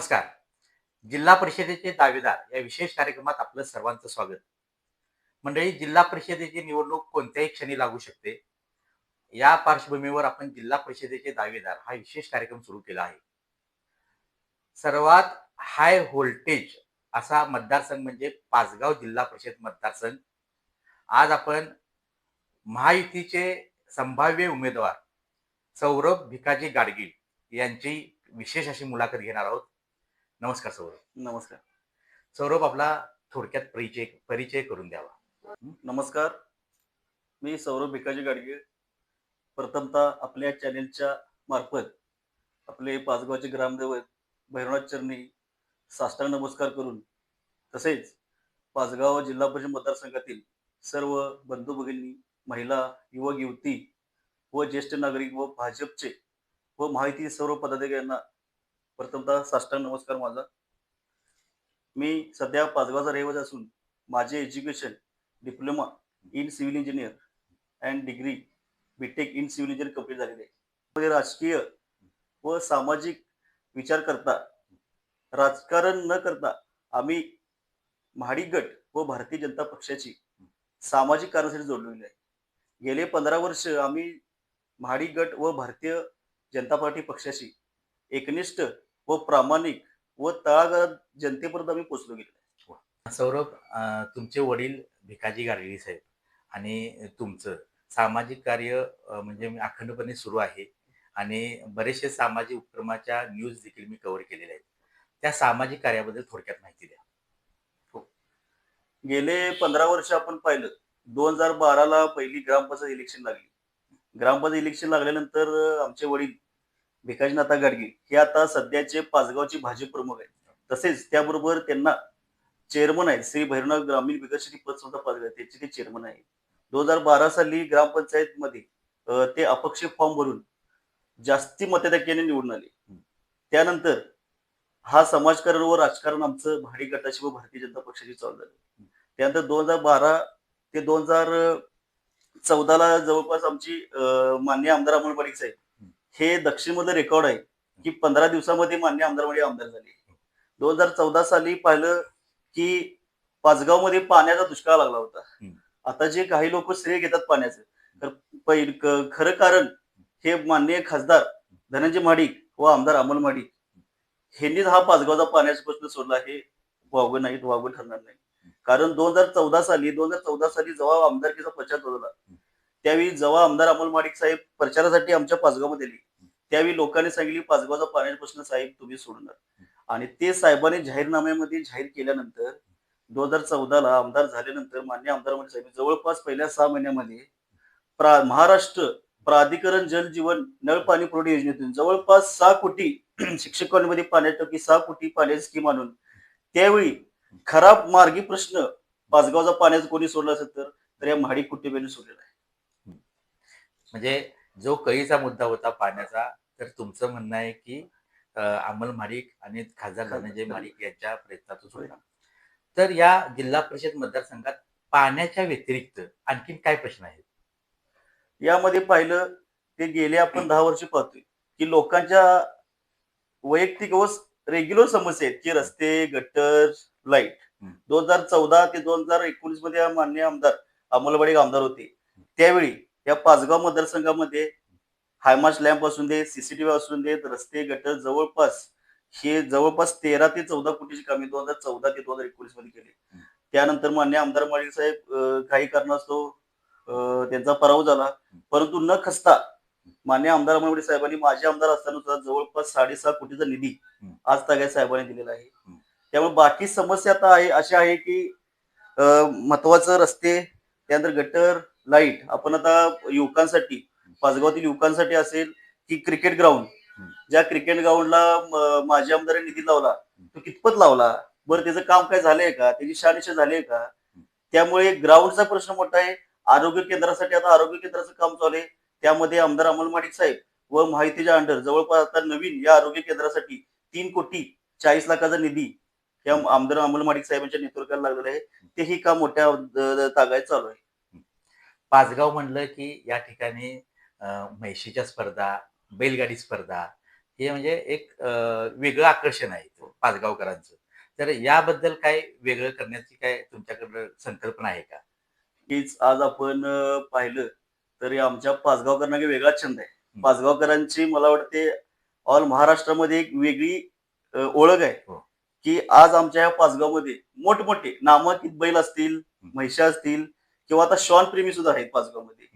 नमस्कार. जिल्हा परिषदेचे दावेदार या विशेष कार्यक्रमात आपलं सर्वांचं स्वागत. मंडळी जिल्हा परिषदेची निवडणूक कोणत्याही क्षणी लागू शकते. या पार्श्वभूमीवर आपण जिल्हा परिषदेचे दावेदार हा विशेष कार्यक्रम सुरू केला आहे. सर्वात हाय व्होल्टेज असा मतदारसंघ म्हणजे पाचगाव जिल्हा परिषद मतदारसंघ. आज आपण महायुतीचे संभाव्य उमेदवार सौरभ भिकाजी गाडगीळ यांची विशेष अशी मुलाखत घेणार आहोत. नमस्कार सौरभ. नमस्कार. सौरभ आपला थोडक्यात परिचय परिचय करून द्यावा. नमस्कार. मी सौरभ भिकाजी गाडगे. प्रथमतः आपल्या चॅनेलच्या मार्फत आपले पाचगावचे ग्रामदैवत भैरवनाथ चरणी साष्टांग नमस्कार करून तसेच पाचगाव जिल्हा परिषद मतदारसंघातील सर्व बंधू भगिनी महिला युवक युवती व ज्येष्ठ नागरिक व भाजपचे व माहिती सर्व पदाधिकाऱ्यांना प्रथमतः साष्टांग नमस्कार माझा. मी सध्या पाचगावचा रहिवासी असून माझे education diploma in civil engineer and degree BTech in civil engineer complete झालेले आहे. राजकीय व सामाजिक विचार करता राजकारण न करता आम्ही महाडी गट व भारतीय जनता पक्षाची सामाजिक कार्यासाठी जोडलेली आहे. गेले पंधरा वर्ष आम्ही महाडी गट व भारतीय जनता पार्टी पक्षाशी एकनिष्ठ व प्रामाणिक व तळागाळात जनतेपर्यंत आम्ही पोचलो गेलो. सौरभ तुमचे वडील भिकाजी गाडगीळ साहेब आणि तुमचं सामाजिक कार्य म्हणजे अखंडपणे सुरू आहे आणि बरेचसे सामाजिक उपक्रमाच्या न्यूज देखील मी कव्हर केलेल्या आहेत. त्या सामाजिक कार्याबद्दल थोडक्यात माहिती द्या. गेले पंधरा वर्ष आपण पाहिलं. दोन हजार बाराला पहिली ग्रामपंचायत इलेक्शन लागली. ग्रामपंचायत इलेक्शन लागल्यानंतर आमचे वडील भिकाजीनाथा गाडगे हे आता सध्याचे पाचगावचे भाजप प्रमुख आहेत. तसेच त्याबरोबर त्यांना चेअरमन आहेत श्री भैरवनाथ ग्रामीण विकास शेती पतसंस्था पाचगाव त्याचे ते चेअरमन आहे. दोन हजार बारा साली ग्रामपंचायत मध्ये ते अपक्ष फॉर्म भरून जास्ती मतदाक्याने निवडून आले. त्यानंतर हा समाजकारण व राजकारण आमचं भाडी गटाशी व भारतीय जनता पक्षाची चालू झालं. त्यानंतर दोन हजार बारा ते दोन हजार चौदाला जवळपास आमची मान्य आमदार अमोल पाटील साहेब हे दक्षिण मधलं रेकॉर्ड आहे की पंधरा दिवसामध्ये मान्य आमदारमध्ये आमदार झाले. दोन हजार चौदा साली पाहिलं की पाचगावमध्ये पाण्याचा दुष्काळ लागला होता. आता जे काही लोक श्रेय घेतात पाण्याचं तर खरं कारण हे माननीय खासदार धनंजय महाडिक व आमदार अमोल महाडिक ह्यांनीच हा पाचगावचा पाण्याचा प्रश्न सोडला. हे वावगं नाही वावगं ठरणार नाही कारण दोन हजार चौदा साली दोन हजार चौदा साली जेव्हा आमदारकीचा चालू झाला त्यावेळी जेव्हा आमदार अमोल माडिक साहेब प्रचारासाठी आमच्या पाचगावमध्ये आले त्यावेळी लोकांनी सांगितली पाचगावचा पाण्याचा प्रश्न साहेब तुम्ही सोडणार. आणि ते साहेबांनी जाहीरनाम्यामध्ये जाहीर केल्यानंतर दोन हजार चौदाला आमदार झाल्यानंतर मान्य आमदार म्हणजे साहेब जवळपास पहिल्या सहा महिन्यामध्ये प्रा महाराष्ट्र प्राधिकरण जल जीवन नळ पाणी पुरवठा योजनेतून जवळपास सहा कोटी शिक्षकांमध्ये पाण्याच्या सहा कोटी पाण्याची स्कीम आणून त्यावेळी खराब मार्गी प्रश्न पाचगावचा पाण्याचा कोणी सोडला असेल तर तर या महाडी कुटुंबियांनी सोडलेला आहे. म्हणजे जो कळीचा मुद्दा होता पाण्याचा तर तुमचं म्हणणं आहे की अमल माडिक आणि खासदार धनंजय माडिक यांच्या प्रयत्नातून सोडला तर या जिल्हा परिषद मतदारसंघात पाण्याच्या व्यतिरिक्त आणखीन काय प्रश्न आहेत? यामध्ये पाहिलं ते गेले आपण दहा वर्ष पाहतोय की लोकांच्या वैयक्तिक व रेग्युलर समस्या आहेत की रस्ते गटर लाइट. दोन हजार चौदा ते दोन हजार एकोणीसमध्ये मान्य आमदार अमोलवाडी आमदार होते. त्यावेळी या पाचगाव मतदारसंघामध्ये हायमास लॅम्प असून दे सीसीटीव्ही असून देत रस्ते गटर जवळपास हे जवळपास तेरा ते चौदा कोटीची कामे दोन हजार चौदा ते दोन हजार एकोणीसमध्ये केली. त्यानंतर मान्य आमदार माळी साहेब काही कारणास्तव त्यांचा पराभव झाला. परंतु न खसता मान्य आमदार अमोलवाडी साहेबांनी माझे आमदार असताना सुद्धा जवळपास साडेसहा कोटीचा निधी आज ताग्या साहेबांनी दिलेला आहे. त्यामुळे बाकी समस्या आता आहे अशा आहे की महत्वाचं रस्ते त्यानंतर गटर लाइट आपण आता युवकांसाठी पाचगावातील युवकांसाठी असेल की क्रिकेट ग्राउंड ज्या क्रिकेट ग्राउंडला माझ्या आमदारांनी निधी लावला तो कितपत लावला? बरं त्याचं काम काय झालंय का? त्याची शानिशा झालीय का? त्यामुळे ग्राउंडचा प्रश्न मोठा आहे. आरोग्य केंद्रासाठी आता आरोग्य केंद्राचं काम चालू आहे. त्यामध्ये आमदार अमोल माडिक साहेब व माहितीच्या अंडर जवळपास आता नवीन या आरोग्य केंद्रासाठी तीन कोटी चाळीस लाखाचा निधी या आमदार अमोल माडिक साहेबांच्या नेतृत्वाला लागलेला आहे. तेही काम मोठ्या तागायत चालू आहे. पाचगाव म्हणलं की या ठिकाणी म्हैशीच्या स्पर्धा बैलगाडी स्पर्धा हे म्हणजे एक वेगळं आकर्षण आहे पाचगावकरांचं तर याबद्दल काय वेगळं करण्याची काय तुमच्याकडं संकल्पना आहे का हीच आज आपण पाहिलं तरी आमच्या पाचगावकरांना काही वेगळा छंद आहे. पाचगावकरांची मला वाटते ऑल महाराष्ट्रामध्ये एक वेगळी ओळख आहे हो. की आज आमच्या ह्या पाचगावमध्ये मोठमोठे नामांकित बैल असतील. म्हैशा असतील किंवा आता शॉन प्रेमी सुद्धा आहेत पाचगावमध्ये.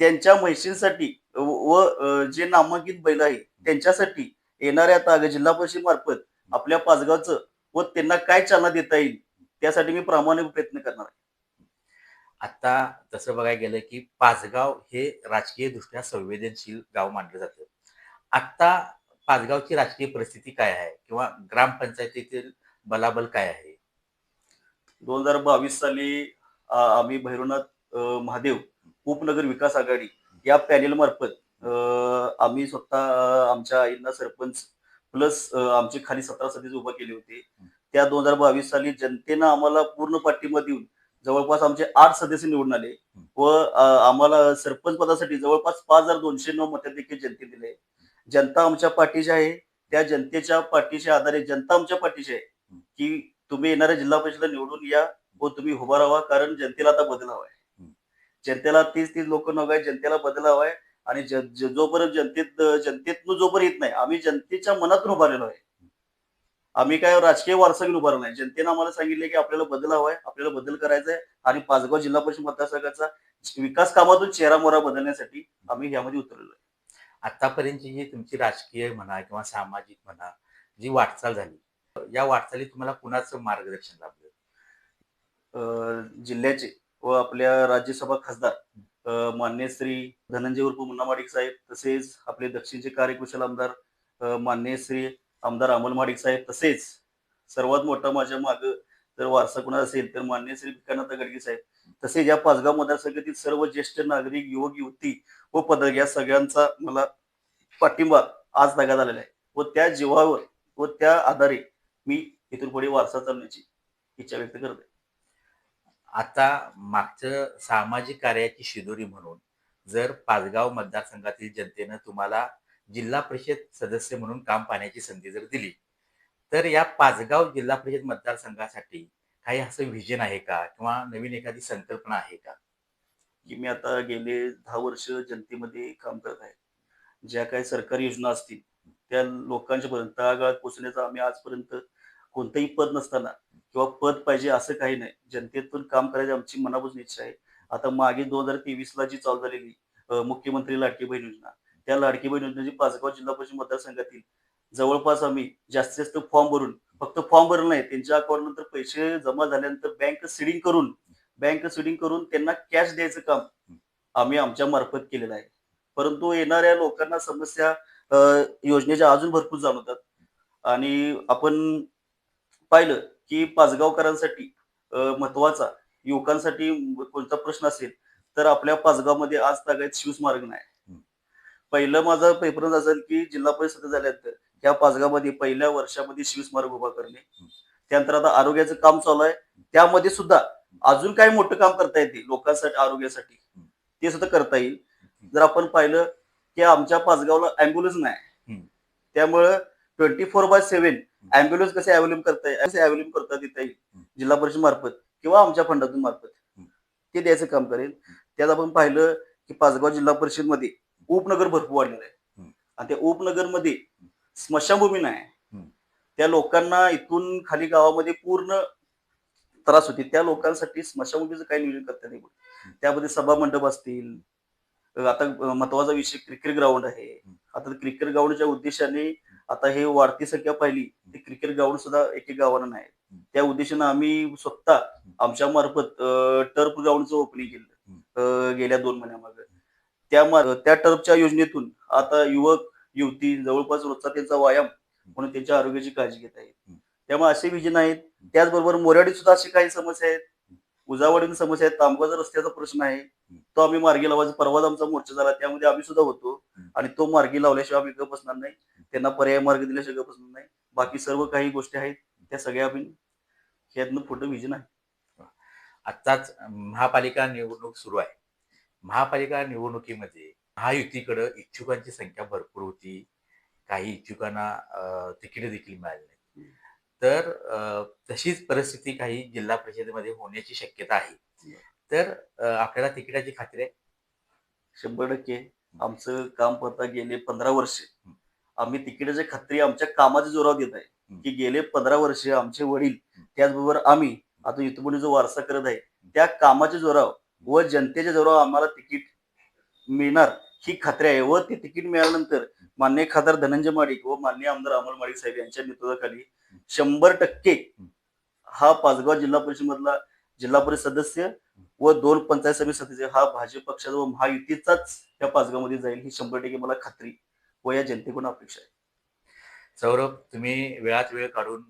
त्यांच्या म्हैशींसाठी व जे नामांकित बैल आहे त्यांच्यासाठी येणाऱ्या आता जिल्हा परिषद मार्फत आपल्या पाचगावचं व त्यांना काय चालना देता येईल त्यासाठी मी प्रामाणिक प्रयत्न करणार आहे. आता तसं बघायला गेलं की पाचगाव हे राजकीय दृष्ट्या संवेदनशील गाव मानलं जातं आता पाचगावची राजकीय परिस्थिती काय आहे किंवा ग्रामपंचायतीतील बलाबल काय आहे दोन हजार बावीस साली आम्ही भैरवनाथ महादेव उपनगर विकास आघाडी या पॅनेल मार्फत आम्ही स्वतः आमच्या आईंना सरपंच प्लस आमचे खाली सतरा सदस्य उभा केले होते. त्या दोन हजार बावीस साली जनतेनं आम्हाला पूर्ण पाठिंबा देऊन जवळपास आमचे आठ सदस्य निवडून आले व आम्हाला सरपंच पदासाठी जवळपास पाच हजार दोनशे नऊ मत देखील जनते दिले. जनता आमच्या पाठीशी आहे. त्या जनतेच्या पाठीच्या आधारे जनता आमच्या पाठीशी आहे की तुम्ही येणाऱ्या जिल्हा परिषद निवडून या. व तुम्ही उभा राहा कारण जनतेला आता बदल हवाय. जनतेला तीच तीच लोक नव्हे जनतेला बदल हवाय. आणि जोपर्यंत जनतेत जनतेतनं जोपर्यंत येत नाही आम्ही जनतेच्या मनातून उभारलेलो आहे. आम्ही काय राजकीय वारसा घेऊन उभारलो नाही. जनतेनं आम्हाला सांगितले की आपल्याला बदल हवाय आपल्याला बदल करायचा आहे आणि पाचगाव जिल्हा परिषद मतदारसंघाचा विकास कामातून चेहरा मोहरा बदलण्यासाठी आम्ही यामध्ये उतरलेलो आहे. आतापर्यंतची जी तुमची राजकीय म्हणा किंवा सामाजिक म्हणा जी वाटचाल झाली या वाटचालीत तुम्हाला कुणाचं मार्गदर्शन लाभलं? जिल्ह्याचे व आपल्या राज्यसभा खासदार मान्य श्री धनंजय उर्फ मुन्ना माडिक साहेब तसेच आपले दक्षिणचे कार्यकुशल आमदार मान्य श्री आमदार अमोल माडिक साहेब तसेच सर्वात मोठा माझ्या माग जर वारसा कुणा असेल तर मान्य श्री भिकानाथ गडगे साहेब तसेच या पाचगाव मतदारसंघातील सर्व ज्येष्ठ नागरिक युवक युवती व पदक या सगळ्यांचा मला पाठिंबा आज लागत झालेला आहे. व त्या जीवावर व त्या आधारे मी इथून पुढे वारसा चालण्याची इच्छा व्यक्त करते आता मागचं सामाजिक कार्याची शिदोरी म्हणून जर पाचगाव मतदारसंघातील जनतेनं तुम्हाला जिल्हा परिषद सदस्य म्हणून काम पाहण्याची संधी जर दिली तर या पाचगाव जिल्हा परिषद मतदारसंघासाठी काही असं व्हिजन आहे का? किंवा नवीन एखादी संकल्पना आहे का? की मी आता गेले दहा वर्ष जनतेमध्ये काम करत आहे. ज्या काही सरकारी योजना असतील त्या लोकांच्या पर्यंत तळागाळात पोहोचण्याचा आम्ही आजपर्यंत कोणतंही पद नसताना किंवा पद पाहिजे असं काही नाही. जनतेतून काम करायची आमची मनापासून इच्छा आहे. आता मागे दोन हजार तेवीस ला जी चालू झालेली मुख्यमंत्री लाडकी बहीण योजना त्या लाडकी बहीण योजनेची पाचगाव जिल्हा परिषद मतदारसंघातील जवळपास आम्ही जास्तीत जास्त फॉर्म भरून फक्त फॉर्म भरलं नाही त्यांच्या अकाउंट नंतर पैसे जमा झाल्यानंतर बँक सिडिंग करून बँक सिडिंग करून त्यांना कॅश द्यायचं काम आम्ही आमच्या मार्फत केलेलं आहे. परंतु येणाऱ्या लोकांना समस्या योजनेच्या अजून भरपूर जाणवतात. आणि आपण पाहिलं की पाचगावकरांसाठी महत्त्वाचा युवकांसाठी कोणता प्रश्न असेल तर आपल्या पाचगावमध्ये आज तागायत शिवस्मारक नाही. पहिलं माझा पेपरच असेल की जिल्हा परिषद झाल्यानंतर त्या पाचगावमध्ये पहिल्या वर्षामध्ये शिवस्मारक उभा करणे. त्यानंतर आता आरोग्याचं काम चालू आहे. त्यामध्ये सुद्धा अजून काही मोठं काम करता येते लोकांसाठी आरोग्यासाठी. ते सुद्धा करता येईल. जर आपण पाहिलं की आमच्या पाचगावला अँब्युलन्स नाही. त्यामुळं twenty four by seven ambulance कसे अवेलेबल करताय? कसे अवेलेबल करता तिथे येईल जिल्हा परिषद मार्फत किंवा आमच्या फंडातून मार्फत? ते द्यायचं काम करेल. त्यात आपण पाहिलं की पाचगाव जिल्हा परिषदमध्ये उपनगर भरपूर वाढलेलं आहे. आणि त्या उपनगरमध्ये स्मशानभूमी नाही. त्या लोकांना इथून खाली गावामध्ये पूर्ण त्रास होते. त्या लोकांसाठी स्मशानभूमीचं काही नियोजन करता नाही त्यामध्ये सभा मंडप असतील. आता महत्त्वाचा विषय क्रिकेट ग्राउंड आहे. आता क्रिकेट ग्राउंडच्या उद्देशाने आता हे वाढती संख्या पाहिली ते क्रिकेट ग्राउंड सुद्धा एक एक गावांना नाही. त्या उद्देशानं आम्ही स्वतः आमच्या मार्फत टर्फ ग्राउंडचं ओपनिंग केलं. गेल्या दोन महिन्यामागे. त्या त्या टर्फच्या योजनेतून आता युवक युवती जवळपास रोजचा त्यांचा व्यायाम म्हणून त्यांच्या आरोग्याची काळजी घेत आहेत. त्यामुळे असे विजन आहेत. त्याचबरोबर मोऱ्याडीत सुद्धा अशी काही समस्या आहेत. उजावाडीत समस्या आहेत. तांबगाचा रस्त्याचा प्रश्न आहे. तो आम्ही मार्गी लावायचा. परवाच आमचा मोर्चा झाला. त्यामध्ये आम्ही सुद्धा होतो. आणि तो मार्गी लावल्याशिवाय आम्ही बसणार नाही. त्यांना पर्याय मार्ग दिल्याशिवाय बसणार नाही. बाकी सर्व काही गोष्टी आहेत त्या सगळ्या आम्ही ह्यातनं पुढं विजन आहे. आत्ताच महापालिका निवडणूक सुरू आहे. महापालिका निवडणुकीमध्ये महायुतीकडं इच्छुकांची संख्या भरपूर होती. काही इच्छुकांना तिकीटे देखील मिळाली नाही तर तशीच परिस्थिती काही जिल्हा परिषदेमध्ये होण्याची शक्यता आहे. तर आपल्याला तिकिटाची खात्री आहे? शंभर टक्के. आमचं काम पडता गेले पंधरा वर्ष. आम्ही तिकिटाची खात्री आमच्या कामाच्या जोरावर देत आहे. की गेले पंधरा वर्ष आमचे वडील त्याचबरोबर आम्ही आता युथमुनी जो वारसा करत आहे त्या कामाच्या जोरावर व जनतेच्या जोरावर आम्हाला तिकीट मिळणार ही खात्री आहे. व ते तिकीट मिळाल्यानंतर मान्य खासदार धनंजय माडिक व मान्य आमदार अमोल माडिक साहेब यांच्या नेतृत्वाखाली शंभर टक्के हा पाचगाव जिल्हा परिषद मधला जिल्हा परिषद सदस्य व दोन पंचायत समिती सदस्य हा भाजप पक्षाचा व महायुतीचाच या पाचगावमध्ये जाईल ही शंभर टक्के मला खात्री व या जनतेकडून अपेक्षा आहे. सौरभ तुम्ही वेळात वेळ काढून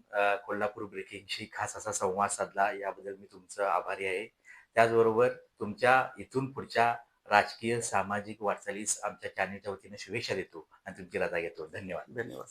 कोल्हापूर ब्रेकिंगशी खास असा संवाद साधला याबद्दल मी तुमचं आभारी आहे. त्याचबरोबर तुमच्या इथून पुढच्या राजकीय सामाजिक वाटचालीस आमच्या चॅनेलच्या वतीने शुभेच्छा देतो आणि तुमची रजा घेतो. धन्यवाद. धन्यवाद.